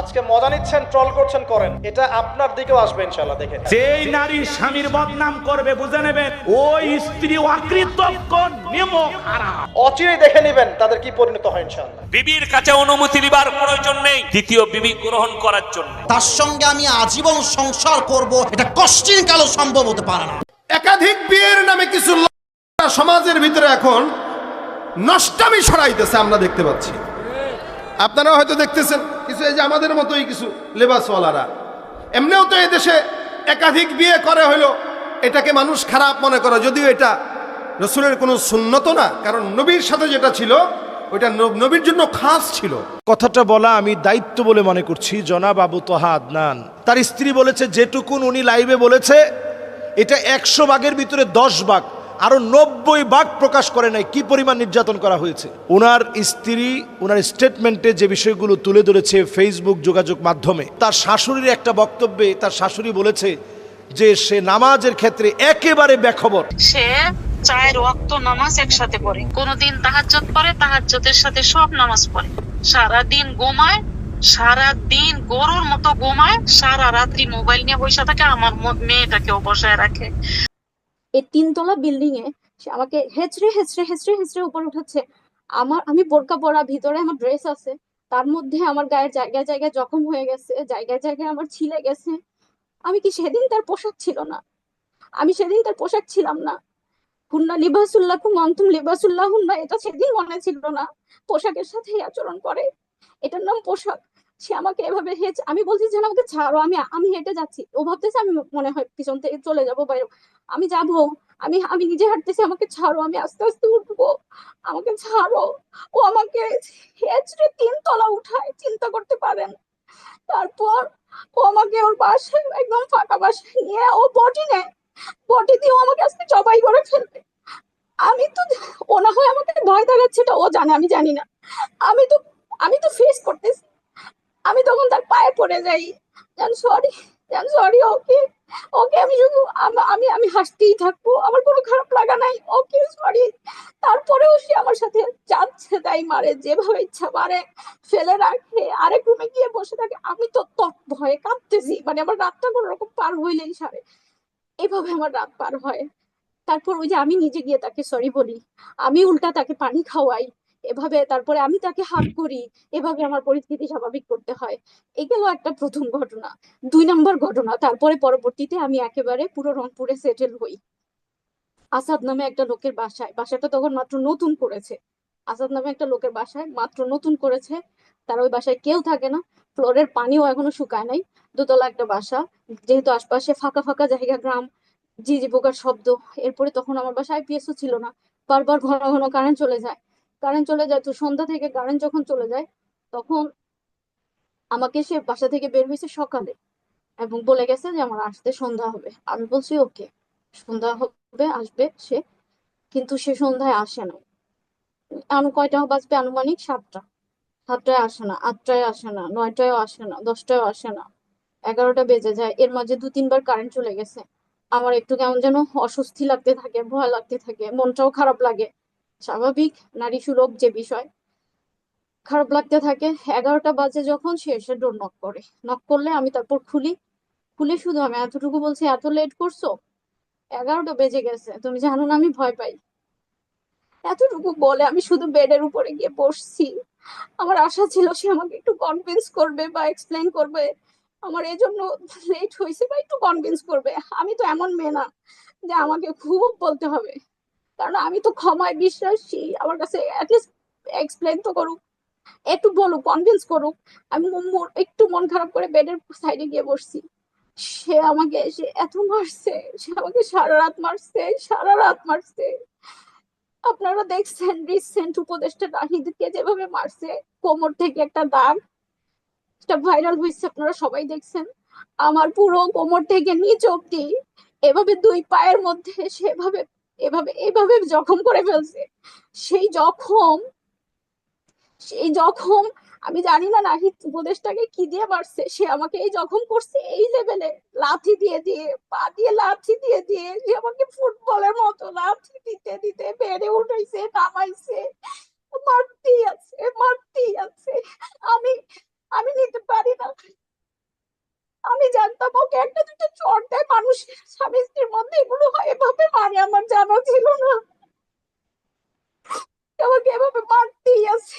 আজকে মজা নিচ্ছেন ট্রল করছেন করেন। এটা আপনার দিকেও আসবে ইনশাল্লাহ দেখেন যেই নারী স্বামীর বদনাম করবে বুঝে নেবেন ওই স্ত্রী অকৃতজ্ঞ নেমো খারাপ। অচিরেই দেখে নেবেন তাদের কি পরিণত হয় ইনশাল্লাহ বিবির কাছে অনুমতি নিবার প্রয়োজন নেই দ্বিতীয় বিবি গ্রহণ করার জন্য। তার সঙ্গে আমি আজীবন সংসার করব এটা কষ্টিন কালো সম্ভব হতে পারে না। একাধিক বিয়ের নামে কিছু সমাজের ভিতরে এখন নষ্টামি ছড়াইতেছে আমরা দেখতে পাচ্ছি। আপনারা হয়তো দেখতেছেন, কিছু এই যে আমাদের মতোই কিছু লেবাসওয়ালারা। এমনিও তো এই দেশে একাধিক বিয়ে করে হইল, এটাকে মানুষ খারাপ মনে করে, যদিও এটা রসুলের কোনো সুন্নত না, কারণ নবীর সাথে যেটা ছিল, ওইটা নব- নবীর জন্য খাস ছিল। কথাটা বলা আমি দায়িত্ব বলে মনে করছি, জনাব আবু তোহা আদনান। তার স্ত্রী বলেছে, যেটুকুন উনি লাইভে বলেছে, এটা একশো ভাগের ভিতরে দশ ভাগ। আরও নব্বই ভাগ প্রকাশ করে নাই কি পরিমাণ নির্যাতন করা হয়েছে। ওনার স্ত্রী ওনার স্টেটমেন্টে যে বিষয়গুলো তুলে ধরেছে ফেসবুক যোগাযোগ মাধ্যমে, তার শাশুড়ির একটা বক্তব্যে তার শাশুড়ি বলেছে যে সে নামাজের ক্ষেত্রে একেবারে বেখবর। সে চায়ের ওয়াক্ত নামাজ একসাথে পড়ে। কোনদিন তাহাজ্জত পড়ে তাহাজ্জতের সাথে সব নামাজ পড়ে। সারা দিন ঘুমায় সারা দিন গরুর মতো ঘুমায়, সারা রাত্রি মোবাইল নিয়ে বসে থাকে, আমার মেয়েটাকেও বসায় রাখে। এই তিনতলা বিল্ডিং এ সে আমাকে হেঁচড়ে হেঁচড়ে হেঁচড়ে হেঁচড়ে উপরে উঠাচ্ছে। আমার, আমি বোরকা পরা, ভিতরে আমার ড্রেস আছে। তার মধ্যে আমার গায়ের জায়গায় জায়গায় জখম হয়ে গেছে, জায়গায় জায়গায় আমার ছিলে গেছে। আমি কি সেদিন তার পোশাক ছিল না? আমি সেদিন তার পোশাক ছিলাম না। হুন্না লিবাসুল্লাহ কুমান্তুম লিবাসুল্লাহ হুন্না এটা সেদিন মনে ছিল না। পোশাকের সাথে আচরণ করে। এটার নাম পোশাক। সে আমাকে এভাবে হেঁচ, আমি বলছি যে আমাকে ছাড়ো, আমি আমি হেঁটে যাচ্ছি। ও ভাবতেছে, আমি মনে হয় পিছন থেকে চলে যাব বাইরে আমি যাব, আমি আমি নিজে হাঁটতেছি, আমাকে ছাড়ো, আমি আস্তে আস্তে উঠবো, আমাকে ছাড়ো। ও আমাকে হেঁচড়ে তিনতলা উঠায়, চিন্তা করতে পারেন। তারপর ও আমাকে ওর বাসায় একদম ফাঁকা বাসায় নিয়ে, ও বটি নেয়। বটি দিয়ে ও আমাকে আজকে জবাই করে ফেলবে। আমি তো ও না হয় আমাকে ভয় দেখাচ্ছে, এটা ও জানে, আমি জানি না। আমি তো আমি তো ফেস করতেছি। আমি তখন তার পায়ে পড়ে যাই। সরি সরি ওকে ওকে আমি শুধু আমি আমি হাসতেই থাকব। আমার কোনো খারাপ লাগা নাই। ওকে সরি তারপরেও সে আমার সাথে যাচ্ছে তাই মারে। যেভাবে ইচ্ছা মারে, ফেলে রাখে। আরেক রুমে গিয়ে বসে থাকে। আমি তো তৎ ভয়ে কাঁপতেছি মানে আমার রাতটা কোনো রকম পার হইলেই সারে। এভাবে আমার রাত পার হয়। তারপর ওই যে আমি নিজে গিয়ে তাকে সরি বলি। আমি উল্টা তাকে পানি খাওয়াই। এভাবে তারপরে আমি তাকে হাত করি, এভাবে আমার পরিস্থিতি স্বাভাবিক করতে হয়। এগুলো একটা প্রথম ঘটনা। দুই নম্বর ঘটনা, তারপরে পরবর্তীতে আমি একেবারে পুরো রংপুরে সেটেল হই। আসাদ নামে একটা লোকের বাসায়, বাসাটা তখন মাত্র নতুন করেছে। আসাদ নামে একটা লোকের বাসায়, মাত্র নতুন করেছে। তার ওই বাসায় কেউ থাকে না ফ্লোরের পানিও এখনও শুকায় নাই। দোতলা একটা বাসা, যেহেতু আশপাশে ফাঁকা ফাঁকা জায়গা, গ্রাম জি জি পোকার শব্দ, এরপরে তখন আমার বাসায় আইপিএসও ছিল না। বারবার ঘন ঘন কারেন্ট চলে যায়। কারেন্ট চলে যায়, তো সন্ধ্যা থেকে কারেন্ট যখন চলে যায়, তখন আমাকে সে বাসা থেকে বের হয়েছে সকালে এবং বলে গেছে যে আমার আসতে সন্ধ্যা হবে। আমি বলছি, ওকে, সন্ধ্যা হবে, আসবে সে, কিন্তু সে সন্ধ্যায় আসে না। আনু কয়টা বাজবে? আনুমানিক সাতটা। সাতটায় আসে না, আটটায় আসে না, নয়টায়ও আসে না দশটায় আসে না, এগারোটা বেজে যায়। এর মাঝে দু তিনবার কারেন্ট চলে গেছে। আমার একটু কেমন যেন অস্বস্তি লাগতে থাকে, ভয় লাগতে থাকে, মনটাও খারাপ লাগে। স্বাভাবিক, নারী সুলভ যে বিষয়, খারাপ লাগতে থাকে। এগারোটা বাজে যখন সে এসে ডোর নক করে। নক করলে আমি তারপর খুলি। খুলে শুধু আমি এতটুকু বলছি, এত লেট করছ? এগারোটা বেজে গেছে। তুমি জানো না আমি ভয় পাই। এতটুকু বলে আমি শুধু বেডের উপরে গিয়ে বসছি। আমার আশা ছিল সে আমাকে একটু কনভিন্স করবে বা এক্সপ্লেন করবে। আমার এই জন্য লেট হয়েছে বা একটু কনভিন্স করবে। আমি তো এমন মেয়ে না যে আমাকে খুব বলতে হবে। কারণ আমি তো ক্ষমায় বিশ্বাসী। আমার কাছে এক্সপ্লেন তো করুক, একটু বলুক কনভিন্স করুক। আমি একটু মন খারাপ করে বেডের সাইডে গিয়ে বসছি। সে আমাকে এসে এত মারছে, সে আমাকে সারা রাত মারছে, সারা রাত মারছে। আপনারা দেখছেন রিসেন্ট উপদেষ্টা রাহিদকে যেভাবে মারছে, কোমর থেকে একটা দাগ। এটা ভাইরাল হয়েছে, আপনারা সবাই দেখছেন। আমার পুরো কোমর থেকে নিচ অব্দি এভাবে দুই পায়ের মধ্যে সেভাবে এভাবে এভাবে জখম করে ফেলছে। সেই জখম সেই জখম, আমি জানি না নাহিদ উপদেশটাকে কি দিয়ে মারছে, সে আমাকে এই জখম করছে এই লেভেলে লাথি দিয়ে দিয়ে, পা দিয়ে লাথি দিয়ে দিয়ে, সে আমাকে ফুটবলের মতো লাথি দিতে দিতে বেড়ে উঠাইছে, নামাইছে। মারতেই আছে মারতেই আছে। আমি আমি নিতে পারি না। আমি জানতাম ওকে একটা দুটো চট দেয় মানুষের স্বামী স্ত্রীর মধ্যে। এগুলো হয় এভাবে মানে আমার জানা ছিল না। আমাকে এভাবে মারতেই আছে